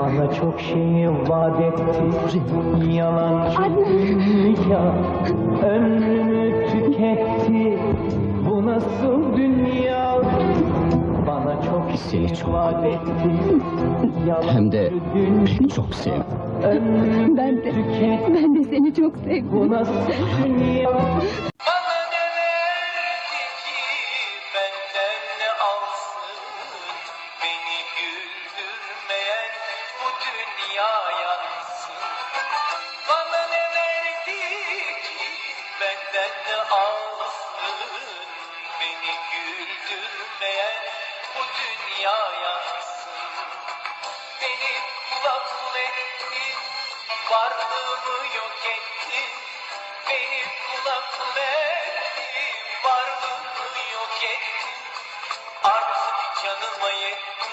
Bana çok şey vaat etti Yalancı dünya Ömrümü tüketti. Bu nasıl dünya? Bana çok Seni şey çok- vaat etti Hem de Yalancı dünya pek çok sevdim. Ömrümü Ben de, tüketti ben de seni çok Bu sevdim. nasıl dünya dünya yansın Bana ne verdi ki benden de alsın Beni güldürmeyen bu dünya yansın Beni kulakul etti, varlığımı yok etti Beni kulakul etti, varlığımı yok etti Artık canıma yetti